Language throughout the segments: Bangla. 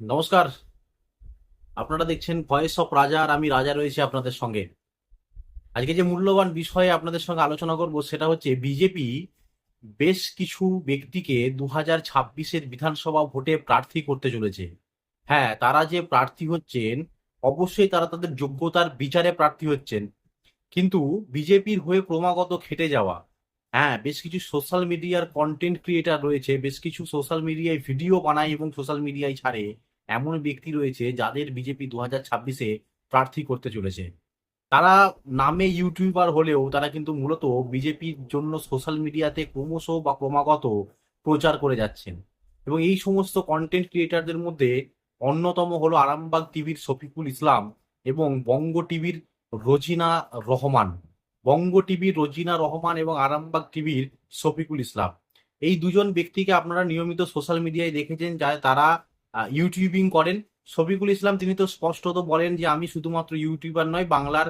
নমস্কার। আপনারা দেখছেন ভয়েস অফ রাজা আর আমি রাজা রয়েছি আপনাদের সঙ্গে। আজকে যে মূল্যবান বিষয়ে আপনাদের সঙ্গে আলোচনা করব সেটা হচ্ছে বিজেপি বেশ কিছু ব্যক্তিকে দু হাজার ছাব্বিশের বিধানসভা ভোটে প্রার্থী করতে চলেছে। হ্যাঁ তারা যে প্রার্থী হচ্ছেন, অবশ্যই তারা তাদের যোগ্যতার বিচারে প্রার্থী হচ্ছেন। কিন্তু বিজেপির হয়ে ক্রমাগত খেটে যাওয়া হ্যাঁ বেশ কিছু সোশ্যাল মিডিয়ার কন্টেন্ট ক্রিয়েটার রয়েছে, বেশ কিছু সোশ্যাল মিডিয়ায় ভিডিও বানায় এবং সোশ্যাল মিডিয়ায় ছাড়ে। এমন ব্যক্তি রয়েছে যাদের বিজেপি দু হাজার ছাব্বিশে প্রার্থী করতে চলেছে। তারা নামে ইউটিউবার হলেও তারা কিন্তু মূলত বিজেপির জন্য সোশ্যাল মিডিয়াতে ক্রমশ বা ক্রমাগত প্রচার করে যাচ্ছেন। এবং এই সমস্ত কন্টেন্ট ক্রিয়েটারদের মধ্যে অন্যতম হলো আরামবাগ টিভির শফিকুল ইসলাম এবং বঙ্গ টিভির রোজিনা রহমান। বঙ্গ টিভির রোজিনা রহমান এবং আরামবাগ টিভির শফিকুল ইসলাম। এই দুজন ব্যক্তিকে আপনারা নিয়মিত সোশ্যাল মিডিয়ায় দেখেছেন যা তারা ইউটিউবিং করেন। শফিকুল ইসলাম, তিনি তো স্পষ্টত বলেন যে, আমি শুধুমাত্র ইউটিউবার নয়, বাংলার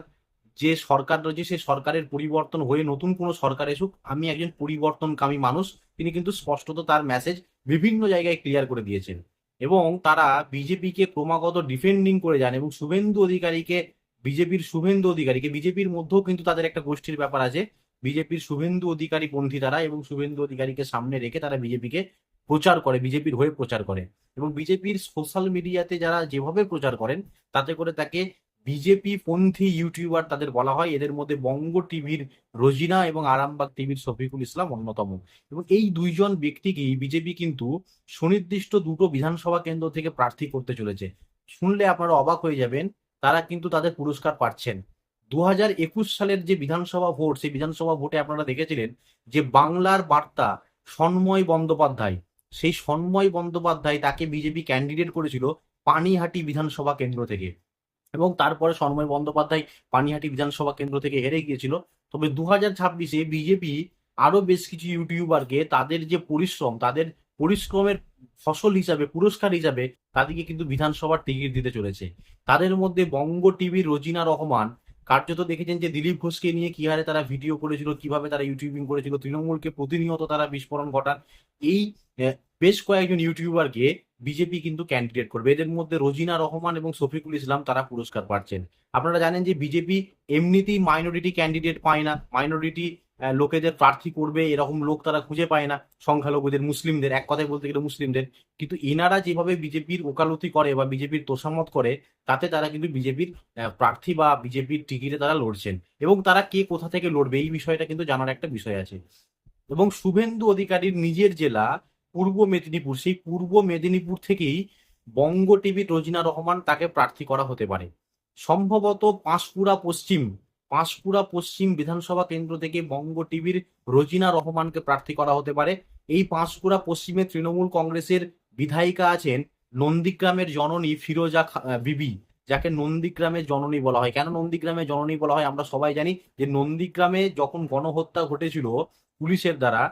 যে সরকার রয়েছে, সেই সরকারের পরিবর্তন হয়ে নতুন কোনো সরকার এসুক, আমি একজন পরিবর্তনকামী মানুষ। তিনি কিন্তু স্পষ্টত তার মেসেজ বিভিন্ন জায়গায় ক্লিয়ার করে দিয়েছেন। এবং তারা বিজেপিকে ক্রমাগত ডিফেন্ডিং করে যান এবং শুভেন্দু অধিকারীকে, বিজেপির শুভেন্দু অধিকারীকে, বিজেপির মধ্যেও কিন্তু তাদের একটা গোষ্ঠীর ব্যাপার আছে। বিজেপির শুভেন্দু অধিকারী পন্থী তারা এবং শুভেন্দু অধিকারীকে সামনে রেখে তারা বিজেপিকে প্রচার করে, বিজেপির হয়ে প্রচার করে। এবং বিজেপির সোশ্যাল মিডিয়াতে যারা যেভাবে প্রচার করেন, তাতে করে তাকে বিজেপি পন্থী ইউটিউবার তাদের বলা হয়। এদের মধ্যে বঙ্গ টিভির রোজিনা এবং আরামবাগ টিভির শফিকুল ইসলাম অন্যতম। এবং এই দুইজন ব্যক্তিকেই বিজেপি কিন্তু সুনির্দিষ্ট দুটো বিধানসভা কেন্দ্র থেকে প্রার্থী করতে চলেছে। শুনলে আপনারা অবাক হয়ে যাবেন, তারা কিন্তু তাদের পুরস্কার পাচ্ছেন। দু হাজার একুশ সালের যে বিধানসভা ভোট, সেই বিধানসভা ভোটে আপনারা দেখেছিলেন যে বাংলার বার্তা সন্ময় বন্দ্যোপাধ্যায় সেই সন্ময় বন্দ্যোপাধ্যায় তাকে বিজেপি ক্যান্ডিডেট করেছিল পানিহাটি বিধানসভা কেন্দ্র থেকে। এবং তারপরে সন্ময় বন্দ্যোপাধ্যায় পানিহাটি বিধানসভা কেন্দ্র থেকে হেরে গিয়েছিল। তবে দু হাজার ছাব্বিশে বিজেপি আরও বেশ কিছু ইউটিউবারকে তাদের যে পরিশ্রম, তাদের পরিশ্রমের ফসল হিসাবে, পুরস্কার হিসাবে তাদেরকে কিন্তু বিধানসভার টিকিট দিতে চলেছে। তাদের মধ্যে বঙ্গ টিভির রোজিনা রহমান কার্যত দেখেছেন যে দিলীপ ঘোষকে নিয়ে কি হারে তারা ভিডিও করেছিল, কীভাবে তারা ইউটিউবিং করেছিল, তৃণমূলকে প্রতিনিয়ত তারা বিস্ফোরণ ঘটান। এই বেশ কয়েকজন ইউটিউবারকে বিজেপি কিন্তু ক্যান্ডিডেট করবে। এদের মধ্যে রোজিনা রহমান এবং শফিকুল ইসলাম তারা পুরস্কার পাচ্ছেন। আপনারা জানেন যে বিজেপি এমনিতেই মাইনরিটি ক্যান্ডিডেট পায় না। মাইনরিটি লোকেদের প্রার্থী করবে, এরকম লোক তারা খুঁজে পায় না, সংখ্যালঘুদের, মুসলিমদের, এক কথায় বলতে গেলে মুসলিমদের। কিন্তু এনারা যেভাবে বিজেপির ওকালতি করে বা বিজেপির তোষামত করে, তাতে তারা কিন্তু বিজেপির প্রার্থী বা বিজেপির টিকিটে তারা লড়ছেন। এবং তারা কে কোথা থেকে লড়বে, এই বিষয়টা কিন্তু জানার একটা বিষয় আছে। এবং শুভেন্দু অধিকারীর নিজের জেলা পূর্ব মেদিনীপুর, সেই পূর্ব মেদিনীপুর থেকেই বঙ্গ টিভির রোজিনা রহমান তাকে প্রার্থী করা হতে পারে। সম্ভবত পাঁশকুড়া পশ্চিম পাঁশকুড়া পশ্চিম বিধানসভা কেন্দ্র থেকে বঙ্গ টিভির রোজিনা রহমানকে প্রার্থী করা হতে পারে। এই পাঁশকুড়া পশ্চিমে তৃণমূল কংগ্রেসের বিধায়িকা আছেন নন্দীগ্রামের জননী ফিরোজা বিবি, যাকে নন্দীগ্রামের জননী বলা হয়। কেন নন্দীগ্রামের জননী বলা হয়? আমরা সবাই জানি যে নন্দীগ্রামে যখন গণহত্যা ঘটেছিল পুলিশের দ্বারা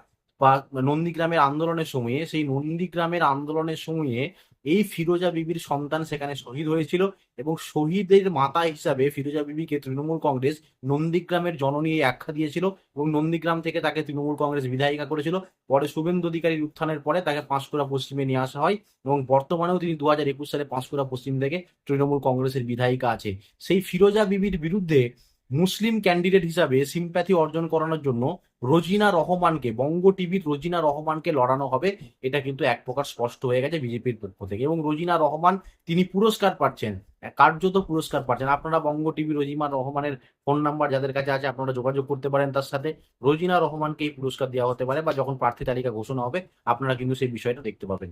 বা নন্দীগ্রামের আন্দোলনের সময়ে, সেই নন্দীগ্রামের আন্দোলনের সময়ে এই ফিরোজা বিবির সন্তান সেখানে শহীদ হয়েছিল এবং শহীদের মাতা হিসাবে ফিরোজা বিবিকে তৃণমূল কংগ্রেস নন্দীগ্রামের জননী এই আখ্যা দিয়েছিল এবং নন্দীগ্রাম থেকে তাকে তৃণমূল কংগ্রেস বিধায়িকা করেছিল। পরে শুভেন্দু অধিকারীর উত্থানের পরে তাকে পাঁশকুড়া পশ্চিমে নিয়ে আসা হয় এবং বর্তমানেও তিনি দু হাজার একুশ সালে পাঁশকুড়া পশ্চিম থেকে তৃণমূল কংগ্রেসের বিধায়িকা আছে সেই ফিরোজা বিবির বিরুদ্ধে মুসলিম ক্যান্ডিডেট হিসাবে সিম্প্যাথি অর্জন করানোর জন্য রোজিনা রহমানকে, বঙ্গ টিভির রোজিনা রহমানকে লড়ানো হবে। এটা কিন্তু এক প্রকার স্পষ্ট হয়ে গেছে বিজেপির পক্ষ থেকে। এবং রোজিনা রহমান, তিনি পুরস্কার পাচ্ছেন, কার্যত পুরস্কার পাচ্ছেন। আপনারা বঙ্গ টিভি রোজিমা রহমানের ফোন নাম্বার যাদের কাছে আছে, আপনারা যোগাযোগ করতে পারেন তার সাথে। রোজিনা রহমানকে এই পুরস্কার দেওয়া হতে পারে বা যখন প্রার্থী তালিকা ঘোষণা হবে, আপনারা কিন্তু সেই বিষয়টা দেখতে পাবেন।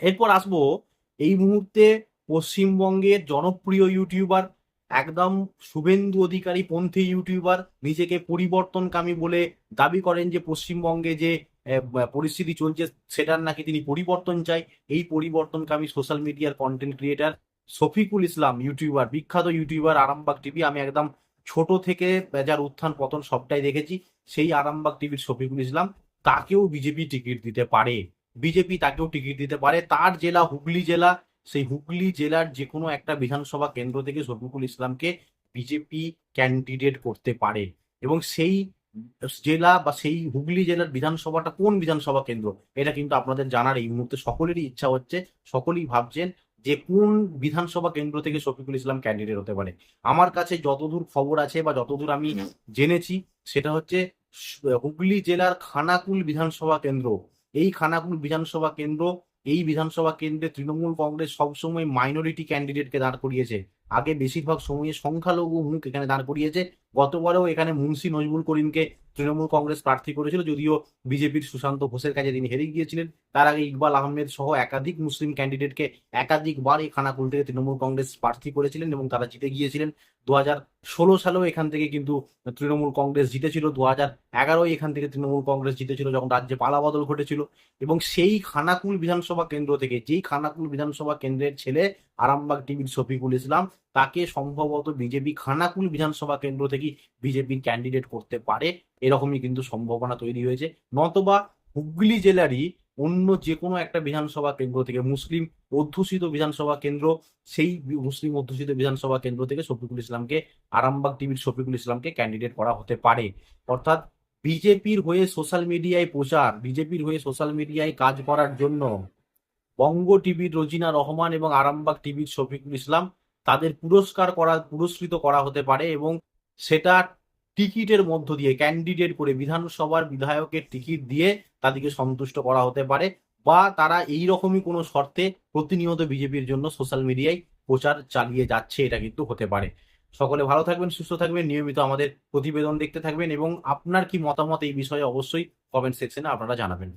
এরপর আসব এই মুহূর্তে পশ্চিমবঙ্গের জনপ্রিয় ইউটিউবার একদম শুভেন্দু অধিকারী পন্থী ইউটিউবার নিজেকে পরিবর্তনকামী বলে দাবি করেন যে পশ্চিমবঙ্গে যে পরিস্থিতি চলছে সেটার নাকি তিনি পরিবর্তন চাই। এই পরিবর্তনকামী সোশ্যাল মিডিয়ার content creator Shafikul Islam, YouTuber, বিখ্যাত ইউটিউবার আরামবাগ টিভি। আমি একদম ছোট থেকে যার উত্থান পতন সবটাই দেখেছি। সেই আরামবাগ টিভির শফিকুল ইসলাম তাকেও বিজেপি টিকিট দিতে পারে। বিজেপি তাকেও টিকিট দিতে পারে। তার জেলা হুগলি জেলা সেই হুগলি জেলার যে কোনো একটা বিধানসভা কেন্দ্র থেকে শফিকুল ইসলামকে বিজেপি ক্যান্ডিডেট করতে পারে। এবং সেই জেলা বা সেই হুগলি জেলার বিধানসভাটা কোন বিধানসভা কেন্দ্র? এটা কিন্তু আপনাদের জানার এই মুহূর্তে সকলেরই ইচ্ছা হচ্ছে, সকলেই ভাবছেন যে কোন বিধানসভা কেন্দ্র থেকে শফিকুল ইসলাম ক্যান্ডিডেট হতে পারে। আমার কাছে যতদূর খবর আছে বা যতদূর আমি জেনেছি, সেটা হচ্ছে হুগলি জেলার খানাকুল বিধানসভা কেন্দ্র। এই খানাকুল বিধানসভা কেন্দ্র এই বিধানসভা কেন্দ্রে তৃণমূল কংগ্রেস সবসময় মাইনরিটি ক্যান্ডিডেটকে দাঁড় করিয়েছে। আগে বেশিরভাগ সময়ে সংখ্যালঘু মুখ এখানে দাঁড় করিয়েছে। গতবারেও এখানে মুন্সি নজরুল করিমকে তৃণমূল কংগ্রেস প্রার্থী করেছিল, যদিও বিজেপির সুশান্ত ঘোষের কাছে তিনি হেরে গিয়েছিলেন। তার আগে ইকবাল আহমেদ সহ একাধিক মুসলিম ক্যান্ডিডেটকে একাধিকবার এই খানাকুল থেকে তৃণমূল কংগ্রেস প্রার্থী করেছিলেন এবং তারা জিতে গিয়েছিলেন। দু হাজার ষোলো সালেও এখান থেকে কিন্তু তৃণমূল কংগ্রেস জিতেছিল। দু হাজার এগারোয় এখান থেকে তৃণমূল কংগ্রেস জিতেছিল যখন রাজ্যে পালাবদল ঘটেছিল। এবং সেই খানাকুল বিধানসভা কেন্দ্র থেকে, যেই খানাকুল বিধানসভা কেন্দ্রের ছেলে আরামবাগ টিভির শফিকুল ইসলাম তাকে সম্ভবত বিজেপি খানাকুল বিধানসভা কেন্দ্র থেকে বিজেপির ক্যান্ডিডেট করতে পারে, এরকমই কিন্তু সম্ভাবনা তৈরি হয়েছে। নতবা হুগলি জেলারই অন্য যে কোনো একটা বিধানসভা কেন্দ্র থেকে, মুসলিম অধ্যুষিত বিধানসভা কেন্দ্র, সেই মুসলিম অধ্যুষিত বিধানসভা কেন্দ্র থেকে শফিকুল ইসলামকে, আরামবাগ টিভির শফিকুল ইসলামকে ক্যান্ডিডেট করা হতে পারে। অর্থাৎ বিজেপির হয়ে সোশ্যাল মিডিয়ায় প্রচার, বিজেপির হয়ে সোশ্যাল মিডিয়ায় কাজ করার জন্য বঙ্গ টিভির রোজিনা রহমান এবং আরামবাগ টিভির শফিকুল ইসলাম তাদের পুরস্কার করা, পুরস্কৃত করা হতে পারে এবং সেটা টিকিটের মধ্য দিয়ে ক্যান্ডিডেট করে বিধানসভার বিধায়কের টিকিট দিয়ে তাদেরকে সন্তুষ্ট করা হতে পারে বা তারা এই রকমই কোনো শর্তে প্রতিনিয়ত বিজেপির জন্য সোশ্যাল মিডিয়ায় প্রচার চালিয়ে যাচ্ছে, এটা কিন্তু হতে পারে। সকলে ভালো থাকবেন, সুস্থ থাকবেন, নিয়মিত আমাদের প্রতিবেদন দেখতে থাকবেন এবং আপনার কি মতামত এই বিষয়ে অবশ্যই কমেন্ট সেকশনে আপনারা জানাবেন।